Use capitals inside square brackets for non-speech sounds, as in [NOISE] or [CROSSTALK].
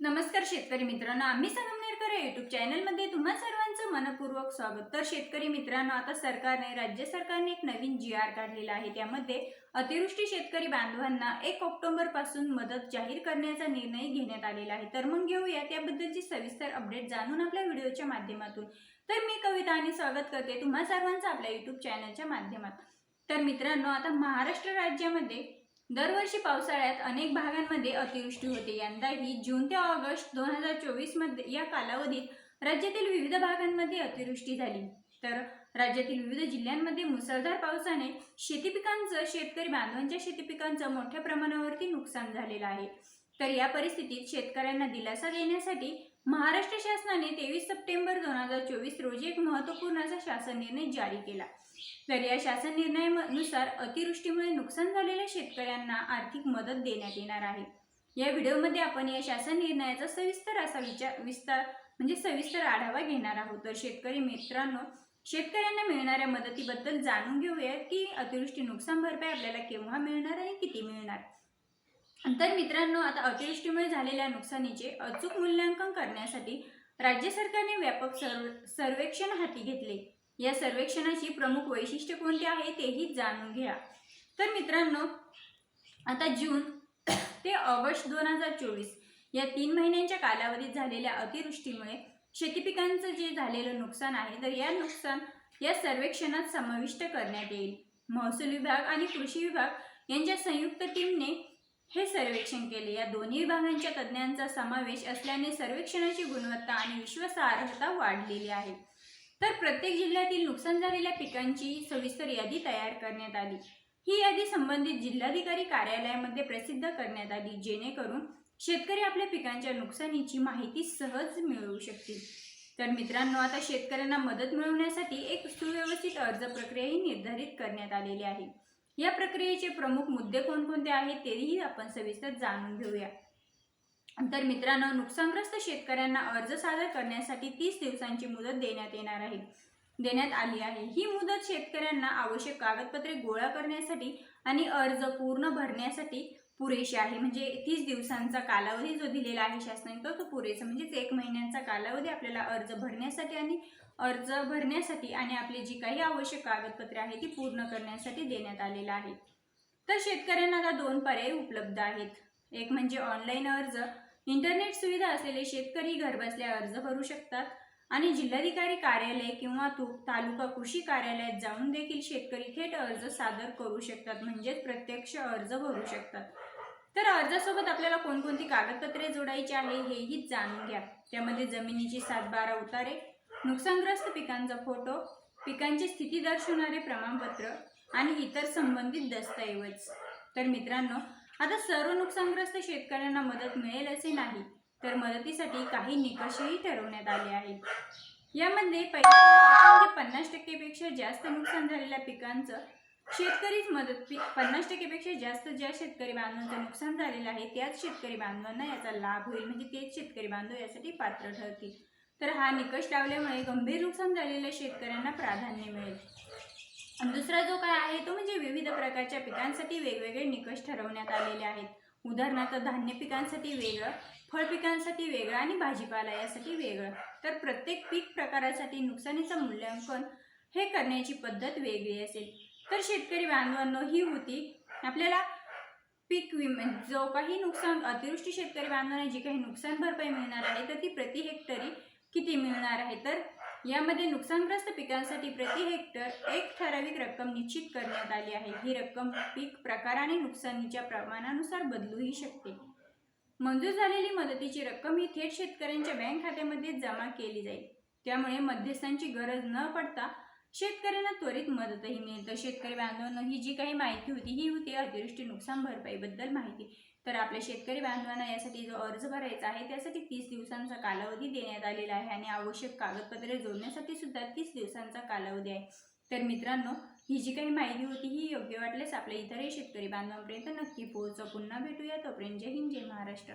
नमस्कार शेतकरी मित्रांनो आम्ही संगमनेरकर या युट्यूब चॅनलमध्ये तुम्हा सर्वांचं मनपूर्वक स्वागत. तर शेतकरी मित्रांनो आता सरकारने राज्य सरकारने एक नवीन जी आर काढलेला आहे. त्यामध्ये अतिवृष्टी शेतकरी बांधवांना एक ऑक्टोबरपासून मदत जाहीर करण्याचा निर्णय घेण्यात आलेला आहे. तर मग घेऊया त्याबद्दलची सविस्तर अपडेट जाणून आपल्या व्हिडिओच्या माध्यमातून. तर मी कविता आणि स्वागत करते तुम्हा सर्वांचं आपल्या युट्यूब चॅनलच्या माध्यमात तर मित्रांनो आता महाराष्ट्र राज्यामध्ये दरवर्षी पावसाळ्यात अनेक भागांमध्ये अतिवृष्टी होते. यंदाही जून ते ऑगस्ट दोन हजार चोवीसमध्ये या कालावधीत राज्यातील विविध भागांमध्ये अतिवृष्टी झाली. तर राज्यातील विविध जिल्ह्यांमध्ये मुसळधार पावसाने शेती पिकांचं शेतकरी बांधवांच्या शेती पिकांचं मोठ्या प्रमाणावरती नुकसान झालेलं आहे. तर या परिस्थितीत शेतकऱ्यांना दिलासा देण्यासाठी महाराष्ट्र शासनाने तेवीस सप्टेंबर दोन हजार चोवीस रोजी एक महत्त्वपूर्ण असा शासन निर्णय जारी केला. तर या शासन निर्णयानुसार अतिवृष्टीमुळे नुकसान झालेल्या शेतकऱ्यांना आर्थिक मदत देण्यात येणार आहे. या व्हिडिओमध्ये आपण या शासन निर्णयाचा सविस्तर असा विचार विस्तार म्हणजे सविस्तर आढावा घेणार आहोत. तर शेतकरी मित्रांनो शेतकऱ्यांना मिळणाऱ्या मदतीबद्दल जाणून घेऊया की अतिवृष्टी नुकसान भरपाई आपल्याला केव्हा मिळणार आणि किती मिळणार? तर मित्रांनो आता अतिवृष्टीमुळे झालेल्या नुकसानीचे अचूक मूल्यांकन करण्यासाठी राज्य सरकारने व्यापक सर्व सर्वेक्षण हाती घेतले. या सर्वेक्षणाची प्रमुख वैशिष्ट्य कोणती आहे तेही जाणून घ्या. तर मित्रांनो आता जून [COUGHS] ते ऑगस्ट दोन हजार चोवीस या तीन महिन्यांच्या कालावधीत झालेल्या अतिवृष्टीमुळे शेती पिकांचं जे झालेलं नुकसान आहे तर या नुकसान या सर्वेक्षणात समाविष्ट करण्यात येईल. महसूल विभाग आणि कृषी विभाग यांच्या संयुक्त टीमने हे सर्वेक्षण केले. या दोन्ही विभागांच्या तज्ज्ञांचा समावेश असल्याने सर्वेक्षणाची गुणवत्ता आणि विश्वासार्हता वाढलेली आहे. तर प्रत्येक जिल्ह्यातील नुकसान झालेल्या पिकांची सविस्तर यादी तयार करण्यात आली. ही यादी संबंधित जिल्हाधिकारी कार्यालयामध्ये प्रसिद्ध करण्यात आली जेणेकरून शेतकरी आपल्या पिकांच्या नुकसानीची माहिती सहज मिळवू शकतील. तर मित्रांनो आता शेतकऱ्यांना मदत मिळवण्यासाठी एक सुव्यवस्थित अर्ज प्रक्रियाही निर्धारित करण्यात आलेली आहे. या प्रक्रियेचे प्रमुख मुद्दे कोणकोणते आहेत तेही आपण सविस्तर जाणून घेऊया. तर मित्रांनो नुकसानग्रस्त शेतकऱ्यांना अर्ज सादर करण्यासाठी तीस दिवसांची मुदत देण्यात येणार आहे. देण्यात आली आहे. ही मुदत शेतकऱ्यांना आवश्यक कागदपत्रे गोळा करण्यासाठी आणि अर्ज पूर्ण भरण्यासाठी पुरेशी आहे. म्हणजे तीस दिवसांचा कालावधी जो दिलेला आहे शासनाने तो तो पुरेसा. म्हणजेच एक महिन्यांचा कालावधी आपल्याला अर्ज भरण्यासाठी आणि अर्ज भरण्यासाठी आणि आपली जी काही आवश्यक कागदपत्रे आहेत ती पूर्ण करण्यासाठी देण्यात आलेला आहे. तर शेतकऱ्यांना आता दोन पर्याय उपलब्ध आहेत. एक म्हणजे ऑनलाईन अर्ज. इंटरनेट सुविधा असलेले शेतकरी घरबसल्या अर्ज भरू शकतात आणि जिल्हाधिकारी कार्यालय किंवा तू तालुका कृषी कार्यालयात जाऊन देखील शेतकरी थेट अर्ज सादर करू शकतात. म्हणजेच प्रत्यक्ष अर्ज भरू शकतात. तर अर्जासोबत आपल्याला कोणकोणती कागदपत्रे जोडायची आहे हेही जाणून घ्या. त्यामध्ये जमिनीची सातबारा उतारे नुकसानग्रस्त पिकांचा फोटो पिकांची स्थिती दर्शवणारे प्रमाणपत्र आणि इतर संबंधित दस्तऐवज. तर मित्रांनो आता सर्व नुकसानग्रस्त शेतकऱ्यांना मदत मिळेल असे नाही तर मदतीसाठी काही निकषही ठरवण्यात आले आहेत. यामध्ये पन्नास टक्केपेक्षा जास्त नुकसान झालेल्या पिकांचं शेतकरीच मदत पन्नास टक्केपेक्षा जास्त ज्या शेतकरी बांधवांचं नुकसान झालेलं आहे त्याच शेतकरी बांधवांना याचा लाभ होईल. म्हणजे तेच शेतकरी बांधव यासाठी पात्र ठरतील. तर हा निकष लावल्यामुळे गंभीर नुकसान झालेल्या शेतकऱ्यांना प्राधान्य मिळेल. आणि दुसरा जो काय आहे तो म्हणजे विविध प्रकारच्या पिकांसाठी वेगवेगळे निकष ठरवण्यात आलेले आहेत. उदाहरणार्थ धान्य पिकांसाठी वेगळं फळ पिकांसाठी वेगळं आणि भाजीपाला यासाठी वेगळं. तर प्रत्येक पीक प्रकारासाठी नुकसानीचं मूल्यांकन हे करण्याची पद्धत वेगळी असेल. तर शेतकरी बांधवांनो ही होती आपल्याला पीक विमा जो काही नुकसान अतिवृष्टी शेतकरी बांधवांना जी काही नुकसान भरपाई मिळणार आहे तर ती प्रति हेक्टरी किती मिळणार आहे? तर यामध्ये नुकसानग्रस्त पिकांसाठी प्रति हेक्टर एक ठराविक रक्कम निश्चित करण्यात आली आहे. ही रक्कम पीक प्रकार आणि नुकसानीच्या प्रमाणानुसार बदलूही शकते. मंजूर झालेली मदतीची रक्कम ही थेट शेतकऱ्यांच्या बँक खात्यामध्ये जमा केली जाईल. त्यामुळे मध्यस्थांची गरज न पडता शेतकऱ्यांना त्वरित मदतही मिळतं शेतकरी बांधवांना ही जी काही माहिती होती ही होती अतिवृष्टी नुकसान भरपाईबद्दल माहिती. तर आपल्या शेतकरी बांधवांना यासाठी जो अर्ज भरायचा आहे त्यासाठी तीस दिवसांचा कालावधी देण्यात आलेला आहे आणि आवश्यक कागदपत्रे जोडण्यासाठी सुद्धा तीस दिवसांचा कालावधी आहे. तर मित्रांनो ही जी काही माहिती होती ही योग्य वाटल्यास आपल्या इतरही शेतकरी बांधवांपर्यंत नक्की पोहोचव पुन्हा भेटूया. तोपर्यंत जय हिंद जय महाराष्ट्र.